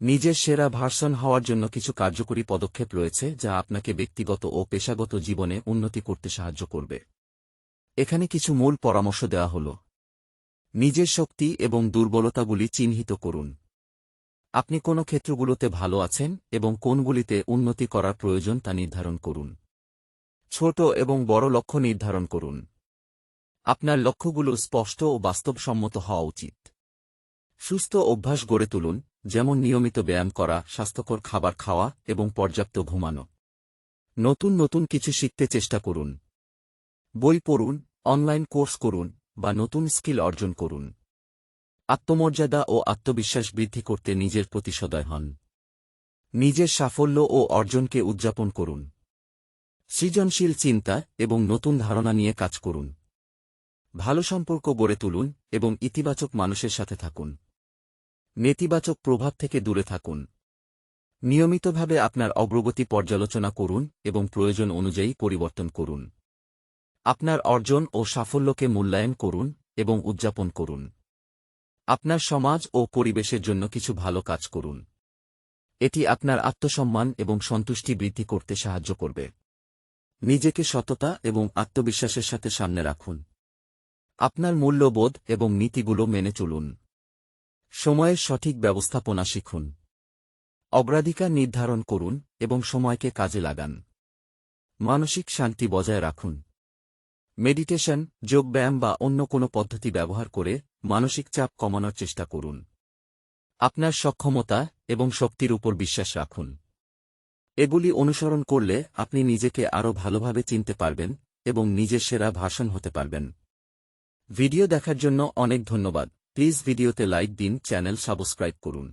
নিজের সেরা ভার্সন হওয়ার জন্য কিছু কার্যকরী পদক্ষেপ রয়েছে যা আপনাকে ব্যক্তিগত ও পেশাগত জীবনে উন্নতি করতে সাহায্য করবে। এখানে কিছু মূল পরামর্শ দেওয়া হল। নিজের শক্তি এবং দুর্বলতাগুলি চিহ্নিত করুন। আপনি কোন ক্ষেত্রগুলোতে ভালো আছেন এবং কোনগুলিতে উন্নতি করার প্রয়োজন তা নির্ধারণ করুন। ছোট এবং বড় লক্ষ্য নির্ধারণ করুন। আপনার লক্ষ্যগুলো স্পষ্ট ও বাস্তবসম্মত হওয়া উচিত। সুস্থ অভ্যাস গড়ে তুলুন। যেমন নিয়মিত ব্যায়াম করা, স্বাস্থ্যকর খাবার খাওয়া এবং পর্যাপ্ত ঘুমানো। নতুন নতুন কিছু শিখতে চেষ্টা করুন। বই পড়ুন, অনলাইন কোর্স করুন বা নতুন স্কিল অর্জন করুন। আত্মমর্যাদা ও আত্মবিশ্বাস বৃদ্ধি করতে নিজের প্রতি সদয় হন। নিজের সাফল্য ও অর্জনকে উদযাপন করুন। সৃজনশীল চিন্তা এবং নতুন ধারণা নিয়ে কাজ করুন। ভালো সম্পর্ক গড়ে তুলুন এবং ইতিবাচক মানুষের সাথে থাকুন। নেতিবাচক প্রভাব থেকে দূরে থাকুন। নিয়মিতভাবে আপনার অগ্রগতি পর্যালোচনা করুন এবং প্রয়োজন অনুযায়ী পরিবর্তন করুন। আপনার অর্জন ও সাফল্যকে মূল্যায়ন করুন এবং উদযাপন করুন। আপনার সমাজ ও পরিবেশের জন্য কিছু ভালো কাজ করুন। এটি আপনার আত্মসম্মান এবং সন্তুষ্টি বৃদ্ধি করতে সাহায্য করবে। নিজেকে সততা এবং আত্মবিশ্বাসের সাথে সামনে রাখুন। আপনার মূল্যবোধ এবং নীতিগুলো মেনে চলুন। সময়ের সঠিক ব্যবস্থাপনা শিখুন। অগ্রাধিকার নির্ধারণ করুন এবং সময়কে কাজে লাগান। মানসিক শান্তি বজায় রাখুন। মেডিটেশন, যোগব্যায়াম বা অন্য কোনো পদ্ধতি ব্যবহার করে মানসিক চাপ কমানোর চেষ্টা করুন। আপনার সক্ষমতা এবং শক্তির উপর বিশ্বাস রাখুন। এগুলি অনুসরণ করলে আপনি নিজেকে আরও ভালোভাবে চিনতে পারবেন এবং নিজের সেরা ভাষণ হতে পারবেন। ভিডিও দেখার জন্য অনেক ধন্যবাদ। প্লিজ ভিডিওতে লাইক দিন চ্যানেল সাবস্ক্রাইব করুন।